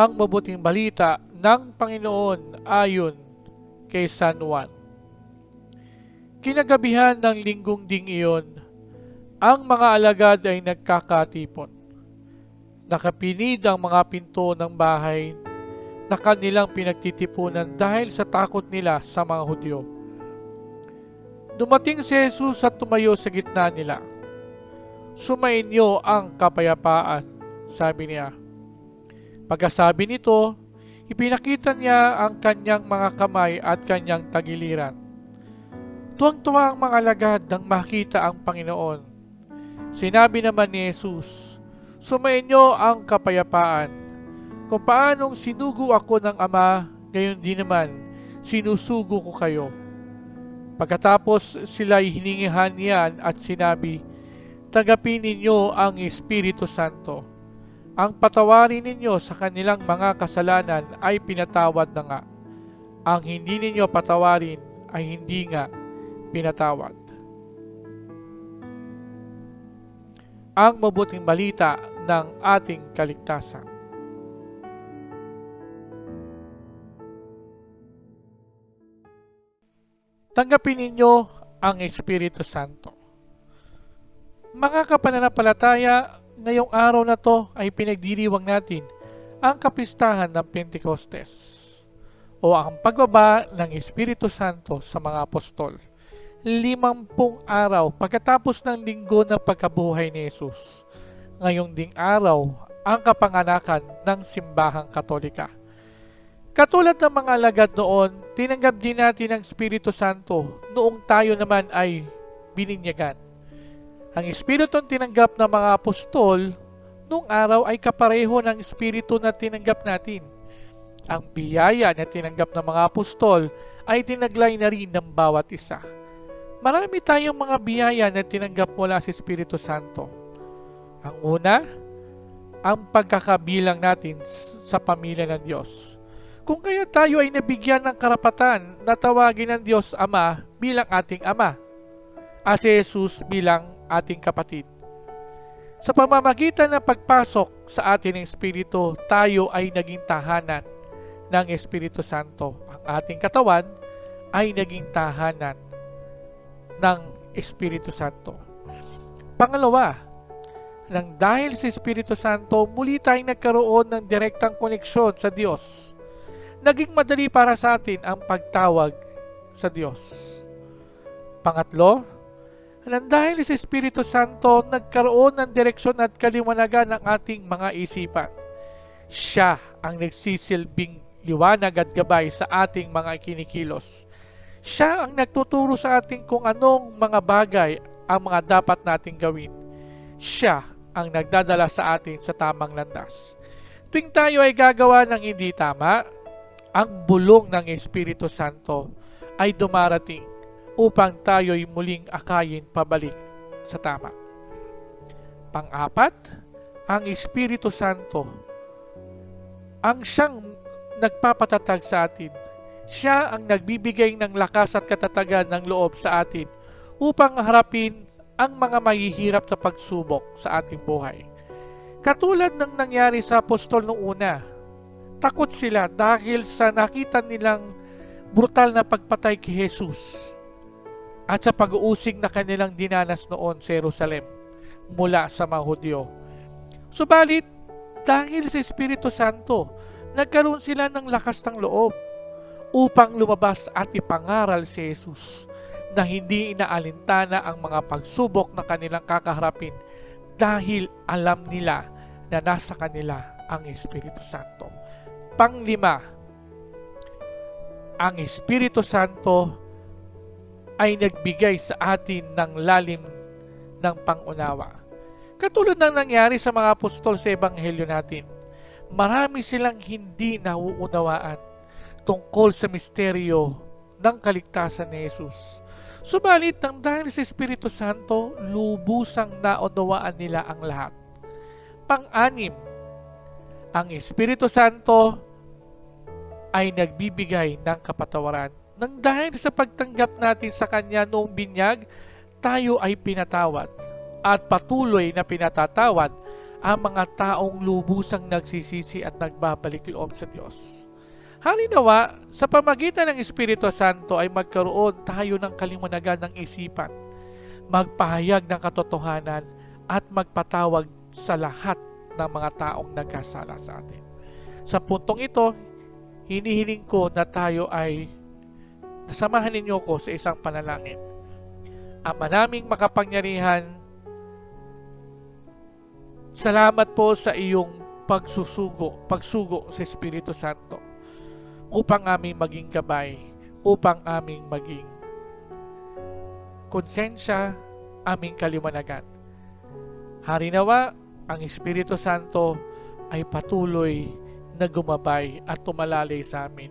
Ang mabuting balita ng Panginoon ayon kay San Juan. Kinagabihan ng linggong ding iyon, ang mga alagad ay nagkakatipon. Nakapinid ang mga pinto ng bahay na kanilang pinagtitipunan dahil sa takot nila sa mga Hudyo. Dumating si Jesus at tumayo sa gitna nila. Sumainyo ang kapayapaan, sabi niya. Pagkasabi nito, ipinakita niya ang kanyang mga kamay at kanyang tagiliran. Tuwang-tuwa ang mga alagad nang makita ang Panginoon. Sinabi naman ni Jesus, Sumainyo ang kapayapaan. Kung paanong sinugo ako ng Ama, gayon din naman, sinusugo ko kayo. Pagkatapos sila'y hiningihan niyan at sinabi, Tagapin ninyo ang Espiritu Santo. Ang patawarin ninyo sa kanilang mga kasalanan ay pinatawad na nga. Ang hindi ninyo patawarin ay hindi nga pinatawad. Ang mabuting balita ng ating kaligtasan. Tanggapin ninyo ang Espiritu Santo. Mga kapananampalataya, ngayong araw na to ay pinagdiriwang natin ang kapistahan ng Pentecostes o ang pagbaba ng Espiritu Santo sa mga apostol. Limampung araw pagkatapos ng linggo ng pagkabuhay ni Jesus. Ngayong ding araw ang kapanganakan ng simbahang katolika. Katulad ng mga alagad noon, tinanggap din natin ang Espiritu Santo noong tayo naman ay bininyagan. Ang Espiritong tinanggap ng mga apostol noong araw ay kapareho ng Espiritu na tinanggap natin. Ang biyaya na tinanggap ng mga apostol ay tinaglay na rin ng bawat isa. Marami tayong mga biyaya na tinanggap mula sa Espiritu Santo. Ang una, ang pagkakabilang natin sa pamilya ng Diyos. Kung kaya tayo ay nabigyan ng karapatan na tawagin ng Diyos Ama bilang ating Ama, at si Jesus bilang ating kapatid. Sa pamamagitan ng pagpasok sa atin ng Espiritu, tayo ay naging tahanan ng Espiritu Santo. Ang ating katawan ay naging tahanan ng Espiritu Santo. Pangalawa, nang dahil sa Espiritu Santo, muli tayong nagkaroon ng direktang koneksyon sa Diyos. Naging madali para sa atin ang pagtawag sa Diyos. Pangatlo, nang dahil sa Espiritu Santo, nagkaroon ng direksyon at kaliwanagan ng ating mga isipan. Siya ang nagsisilbing liwanag at gabay sa ating mga kinikilos. Siya ang nagtuturo sa ating kung anong mga bagay ang mga dapat nating gawin. Siya ang nagdadala sa atin sa tamang landas. Tuwing tayo ay gagawa ng hindi tama, ang bulong ng Espiritu Santo ay dumarating upang tayo'y muling akayin pabalik sa tama. Pang-apat, ang Espiritu Santo ang siyang nagpapatatag sa atin. Siya ang nagbibigay ng lakas at katatagan ng loob sa atin upang harapin ang mga mahihirap na pagsubok sa ating buhay. Katulad ng nangyari sa apostol noong una, takot sila dahil sa nakita nilang brutal na pagpatay kay Jesus at sa pag-uusig na kanilang dinanas noon sa Jerusalem mula sa mga Hudyo. Subalit, dahil sa Espiritu Santo, nagkaroon sila ng lakas ng loob upang lumabas at ipangaral si Jesus na hindi inaalintana ang mga pagsubok na kanilang kakaharapin dahil alam nila na nasa kanila ang Espiritu Santo. Panglima, ang Espiritu Santo ay nagbigay sa atin ng lalim ng pangunawa. Katulad ng nangyari sa mga apostol sa Ebanghelyo natin. marami silang hindi nauunawaan tungkol sa misteryo ng kaligtasan ni Jesus. Subalit nang dahil sa Espiritu Santo, lubusang naunawaan nila ang lahat. Pang-anim, ang Espiritu Santo ay nagbibigay ng kapatawaran. Nang dahil sa pagtanggap natin sa Kanya noong binyag, tayo ay pinatawad at patuloy na pinatatawad ang mga taong lubusang nagsisisi at nagbabalik loob sa Diyos. Halinawa, sa pamagitan ng Espiritu Santo ay magkaroon tayo ng kaliwanagan ng isipan, magpahayag ng katotohanan at magpatawag sa lahat ng mga taong nagkasala sa atin. Sa puntong ito, hinihiling ko na tayo ay nasamahan ninyo ko sa isang panalangin. Ama naming makapangyarihan, salamat po sa iyong pagsusugo, pagsugo sa Espiritu Santo upang aming maging gabay, upang aming maging konsensya, aming kaliwanagan. Harinawa, ang Espiritu Santo ay patuloy na gumabay at tumalalay sa amin.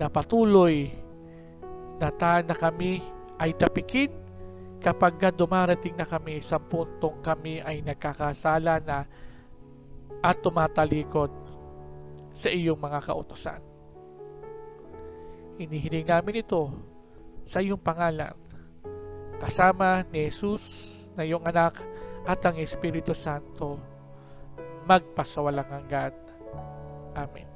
Na patuloy na ta na kami ay tapikin kapag ka dumarating na kami sa puntong kami ay nagkakasala na at tumatalikod sa iyong mga kautosan. Hinihiling namin ito sa iyong pangalan kasama ni Jesus na iyong anak at ang Espiritu Santo magpasawalang hanggan. Amen.